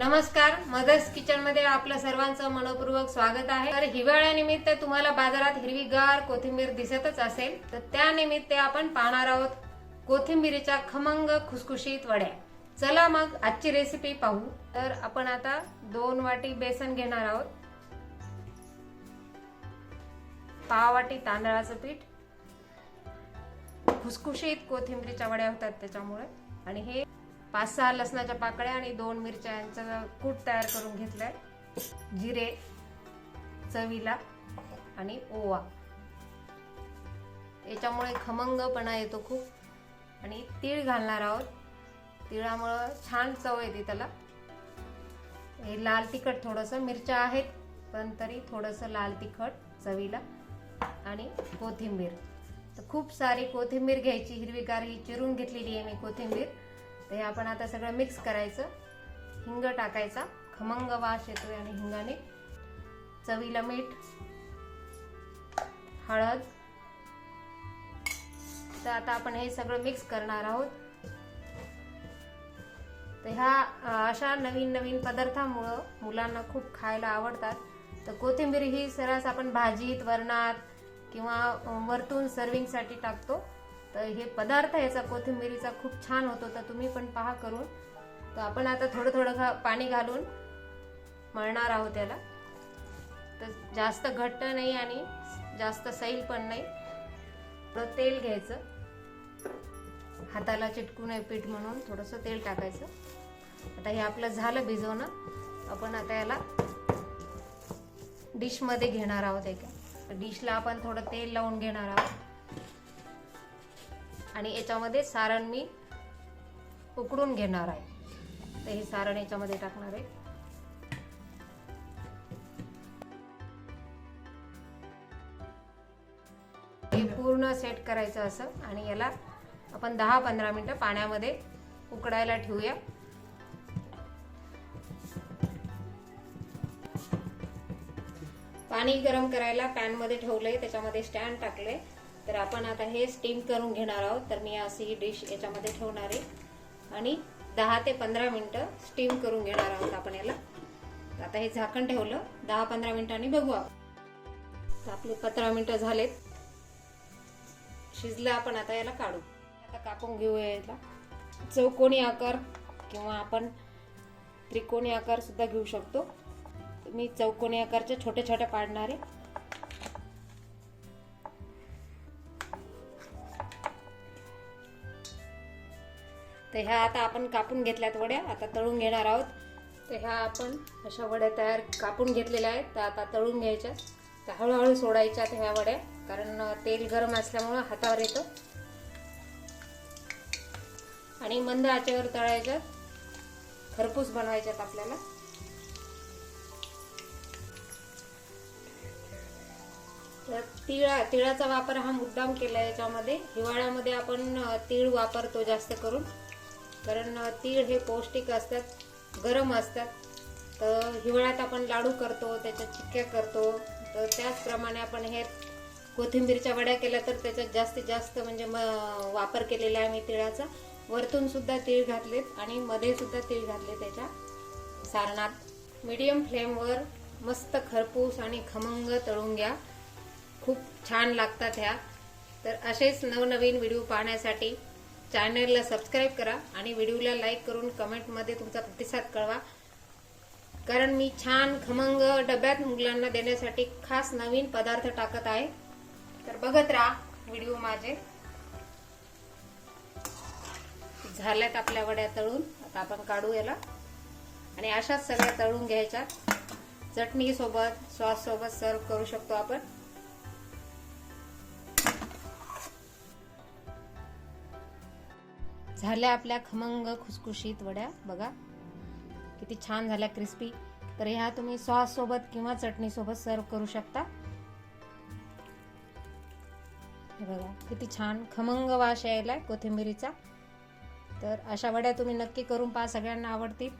नमस्कार मदर्स किचनमध्ये आपलं सर्वांचं मनपूर्वक स्वागत आहे. तर हिवाळ्यानिमित्त तुम्हाला बाजारात हिरवीगार कोथिंबीर दिसतच असेल तर त्यानिमित्त आपण पाहणार आहोत कोथिंबीरीच्या खमंग खुसखुशीत वड्या. चला मग आजची रेसिपी पाहू. तर आपण आता दोन वाटी बेसन घेणार आहोत. पाव वाटी तांदळाचं पीठ. खुसखुशीत कोथिंबीरीच्या वड्या होतात त्याच्यामुळे. आणि हे पाच सहा लसणाच्या पाकळ्या आणि दोन मिरच्यांचा कूट तयार करून घेतलाय. जिरे चवीला आणि ओवा. याच्यामुळे खमंगपणा येतो खूप. आणि तीळ घालणार आहोत. तिळामुळं छान चव येते त्याला. हे लाल तिखट थोडंसं मिरच्या आहेत पण तरी थोडंसं लाल तिखट चवीला आणि कोथिंबीर. तर खूप सारी कोथिंबीर घ्यायची. हिरवीगार ही चिरून घेतलेली आहे मी कोथिंबीर. तर हे आपण आता सगळं मिक्स करायचं. हिंग टाकायचा. खमंग वास येतोय आणि हिंगाने. चवीला मीठ. हळद. तर आता आपण हे सगळं मिक्स करणार आहोत. तर ह्या अशा नवीन नवीन पदार्थामुळं मुलांना खूप खायला आवडतात. तर कोथिंबीर ही सरस आपण भाजीत वरणात किंवा वरतून सर्विंगसाठी टाकतो. तर हे पदार्थ याचा कोथिंबीरीचा खूप छान होतो तर तुम्ही पण पहा करून. तर आपण आता थोडं थोडं घा पाणी घालून मळणार आहोत त्याला तर जास्त घट्ट नाही आणि जास्त सैल पण नाही. थोडं तेल घ्यायचं. हाताला चिटकू नये पीठ म्हणून थोडंसं तेल टाकायचं. आता हे आपलं झालं भिजवणं. आपण आता याला डिशमध्ये घेणार आहोत एका. डिशला आपण थोडं तेल लावून घेणार आहोत. आणि याच्यामध्ये सारण मी उकडून घेणार आहे. तर हे सारण याच्यामध्ये टाकणार आहे. हे पूर्ण सेट करायचं असं आणि याला आपण दहा पंधरा मिनिटं पाण्यामध्ये उकडायला ठेवूया. पाणी गरम करायला पॅनमध्ये ठेवलंय त्याच्यामध्ये स्टँड टाकलंय. तर आपण आता हे स्टीम करून घेणार आहोत. तर मी अशी ही डिश याच्यामध्ये ठेवणार आहे. आणि दहा ते पंधरा मिनिटं स्टीम करून घेणार आहोत आपण याला. आता हे झाकण ठेवलं. दहा पंधरा मिनिटांनी बघू आपण. तर आपले पंधरा मिनिटं झालेत. शिजलं आपण आता याला काढू. आता कापून घेऊया याला. चौकोनी आकार किंवा आपण त्रिकोणी आकार सुद्धा घेऊ शकतो. मी चौकोनी आकारच्या छोट्या छोट्या पाडणार तर ह्या आता आपण कापून घेतल्यात वड्या आता तळून घेणार आहोत. तर ह्या आपण अशा वड्या तयार कापून घेतलेल्या आहेत. तर आता तळून घ्यायच्या. तर हळूहळू सोडायच्या ह्या वड्या कारण तेल गरम असल्यामुळं हातावर येतं. आणि मंद आचेवर तळायच्या. खरपूस बनवायच्यात आपल्याला. तर तिळा तिळाचा वापर हा मुद्दाम केला याच्यामध्ये. हिवाळ्यामध्ये आपण तीळ वापरतो जास्त करून. कारण तीळ हे पौष्टिक असतात गरम असतात. तर हिवाळ्यात आपण लाडू करतो त्याच्या चिक्क्या करतो. तर त्याचप्रमाणे आपण हे कोथिंबीरच्या वड्या केल्या तर त्याच्यात जास्तीत जास्त म्हणजे म वापर केलेला आहे मी तिळाचा. वरतून सुद्धा तीळ घातलेत आणि मध्ये सुद्धा तीळ घातले त्याच्या सारणात. मीडियम फ्लेमवर मस्त खरपूस आणि खमंग तळून घ्या. खूप छान लागतात ह्या. तर असेच नवनवीन व्हिडिओ पाहण्यासाठी चॅनलला सबस्क्राईब करा आणि व्हिडिओला लाईक करून कमेंटमध्ये तुमचा प्रतिसाद कळवा. कारण मी छान खमंग डब्यात मुलांना देण्यासाठी खास नवीन पदार्थ टाकत आहे. तर बघत राहा व्हिडिओ माझे. झाल्यात आपल्या वड्या तळून. आता आपण काढू याला. आणि अशाच सगळ्या तळून घ्यायच्या. चटणी सोबत सॉस सोबत सर्व करू शकतो आपण. झाल्या आपल्या खमंग खुसखुशीत वड्या. बघा किती छान झाल्या क्रिस्पी तर ह्या तुम्ही सॉस सोबत किंवा चटणी सोबत सर्व करू शकता. हे बघा किती छान खमंग वास यायला कोथिंबिरीचा. तर अशा वड्या तुम्ही नक्की करून पहा सगळ्यांना आवडतील.